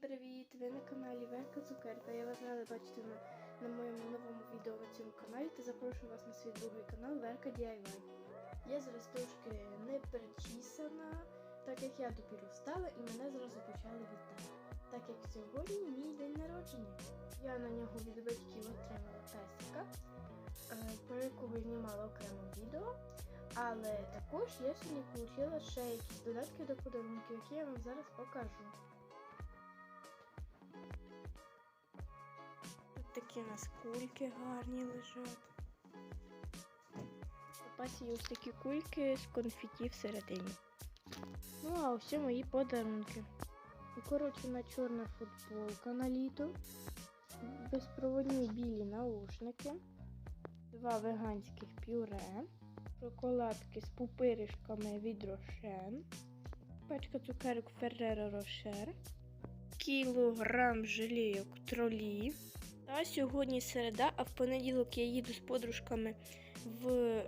привіт! Ви на каналі Верка Цукерка. Я вас рада бачити на, на моєму новому відео на цьому каналі та запрошую вас на свій другий канал Верка DIY. Я зараз трошки не перечісана, так як я допіру встала і мене зразу почали вітати. Так як сьогодні мій день народження. Я на нього від батьків отримала песика, е, про якого знімала окремо відео. Але також я сьогодні отримала ще якісь додатки до подарунків, які я вам зараз покажу. Такі нас кульки гарні лежать. У паці є ось такі кульки з конфеті всередині. Ну, а ось мої подарунки. Укорочена чорна футболка на літо, безпроводні білі наушники, два веганських пюре, шоколадки з пупиришками від Рошен, пачка цукерок Ferrero Rocher, кілограм желейок тролі. Та сьогодні середа, а в понеділок я їду з подружками в, е,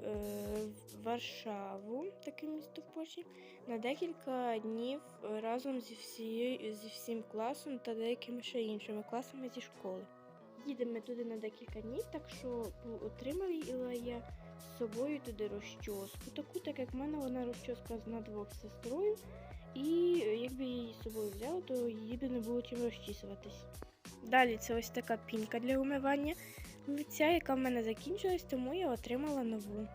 в Варшаву, таке місто в Польщі, на декілька днів разом зі, всією, зі всім класом та деякими ще іншими класами зі школи. Їдемо туди на декілька днів, так що отримала я з собою туди розчоску. Таку, так як в мене вона розчоска на двох з сестрою. І якби я її з собою взяла, то її би не було чим розчісуватись. Далі це ось така пінка для умивання лиця, яка в мене закінчилась, тому я отримала нову.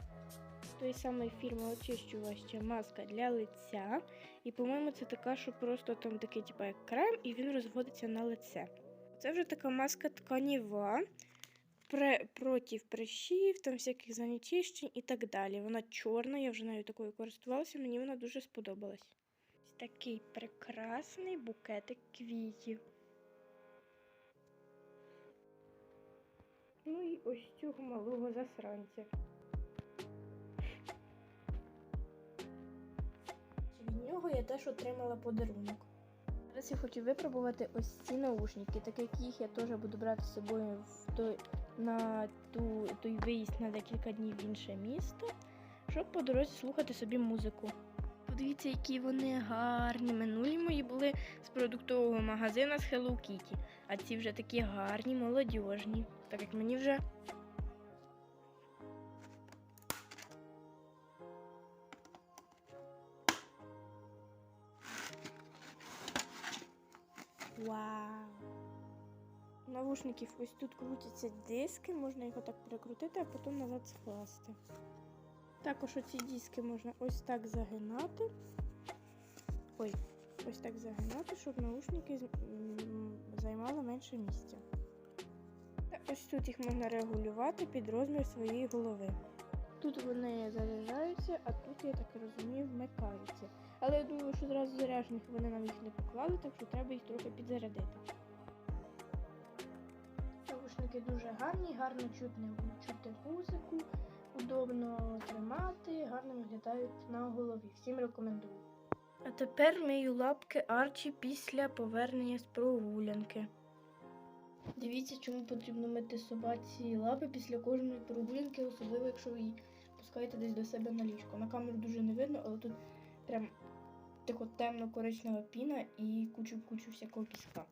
Той самої фірми очищувача маска для лиця. І, по-моєму, це така, що просто там такий, типу, як крем, і він розводиться на лице. Це вже така маска тканіва проти прищів, там всяких занечищень і так далі. Вона чорна, я вже нею такою користувалася, мені вона дуже сподобалась. Ось такий прекрасний букетик квітів. Ну і ось цього малого засранця. Від нього я теж отримала подарунок. Зараз я хочу випробувати ось ці наушники, так як їх я теж буду брати з собою в той, на ту, той виїзд на декілька днів в інше місто, щоб по дорозі слухати собі музику. Подивіться, які вони гарні. Минулі мої були з продуктового магазину з Hello Kitty, а ці вже такі гарні, молодіжні. Так як мені вже. Вау! Навушників ось тут крутяться диски, можна їх отак прикрутити, а потім назад скласти. Також оці диски можна ось так загинати. Ой, ось так загинати, щоб наушники займали менше місця. Та ось тут їх можна регулювати під розмір своєї голови. Тут вони заряджаються, а тут, я так розумію, вмикаються. Але я думаю, що зразу заряджених вони нам їх не поклали, так що треба їх трохи підзарядити. Наушники дуже гарні, гарно чутно чути музику, удобно тримати, гарно виглядають на голові. Всім рекомендую. А тепер мию лапки Арчі після повернення з прогулянки. Дивіться, чому потрібно мити собаці лапи після кожної прогулянки, особливо якщо ви її пускаєте десь до себе на ліжко. На камеру дуже не видно, але тут прям тако темно-коричнева піна і кучу-кучу всякого піска.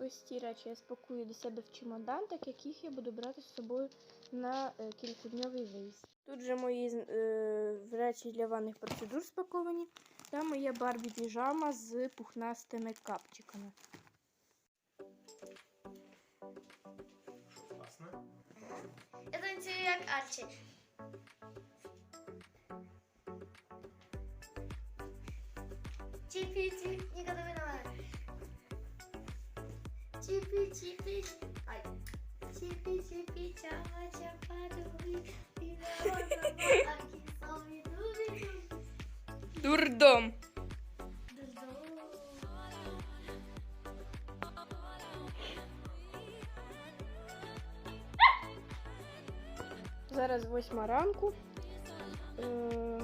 Ось ці речі я спакую до себе в чемодан, так як їх я буду брати з собою на е, кількодньовий виїзд. Тут же мої е, речі для ванних процедур спаковані, та моя барбі піжама з пухнастими капчиками. Я танцюю як Арчі. Чіпі, чіпі, ніколи не давай. Чіпі, чіпі, ай. Чіпі, чіпі, чава, чапа, дубі, біла, акі, сові, дубі, дубі. Дурдом! Зараз восьма ранку. Е,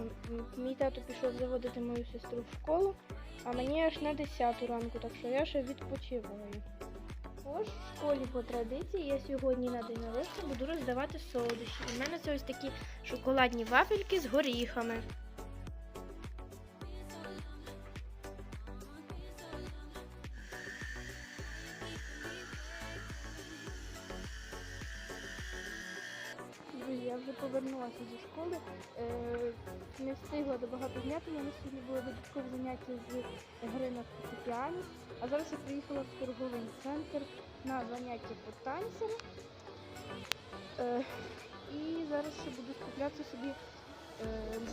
Мій тато пішов заводити мою сестру в школу, а мені аж на 10 ранку, так що я ще відпочиваю. Тож, в школі по традиції я сьогодні на день народження буду роздавати солодощі. У мене це ось такі шоколадні вафельки з горіхами. Повернулася зі школи, е, не встигла до багато зняти. У мене сьогодні було додаткове заняття з гри на фортепіані. А зараз я приїхала в торговий центр на заняття по танцям. Е, і зараз ще буду скуплятися собі е,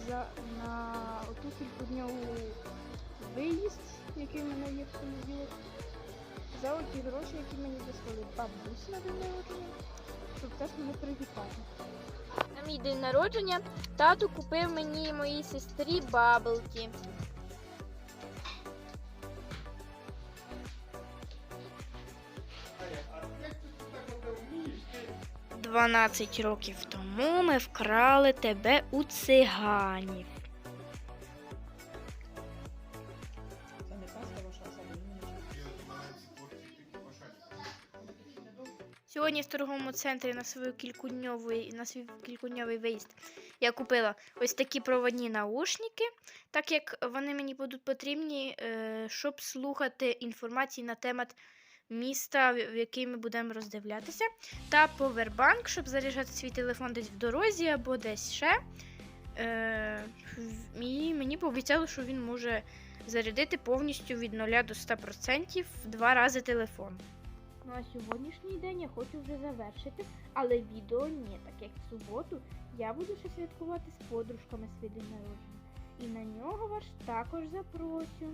за, на оту кількодневу виїзд, який в мене є в понеділок. За оті гроші, які мені дозволить бабусь на день народження, щоб теж мене привітати. На мій день народження тато купив мені і моїй сестрі баблті. Дванадцять років тому ми вкрали тебе у циганів. Сьогодні в торговому центрі на свою кількодньовий, на свій кількодньовий виїзд я купила ось такі проводні наушники, так як вони мені будуть потрібні, е, щоб слухати інформації на темат міста, в в який ми будемо роздивлятися, та повербанк, щоб заряджати свій телефон десь в дорозі або десь ще. Е, І мені пообіцяли, що він може зарядити повністю від 0 до 100% в два рази телефон. Ну а сьогоднішній день я хочу вже завершити, але відео ні, так як в суботу я буду ще святкувати з подружками свій день народження. І на нього вас також запрошу.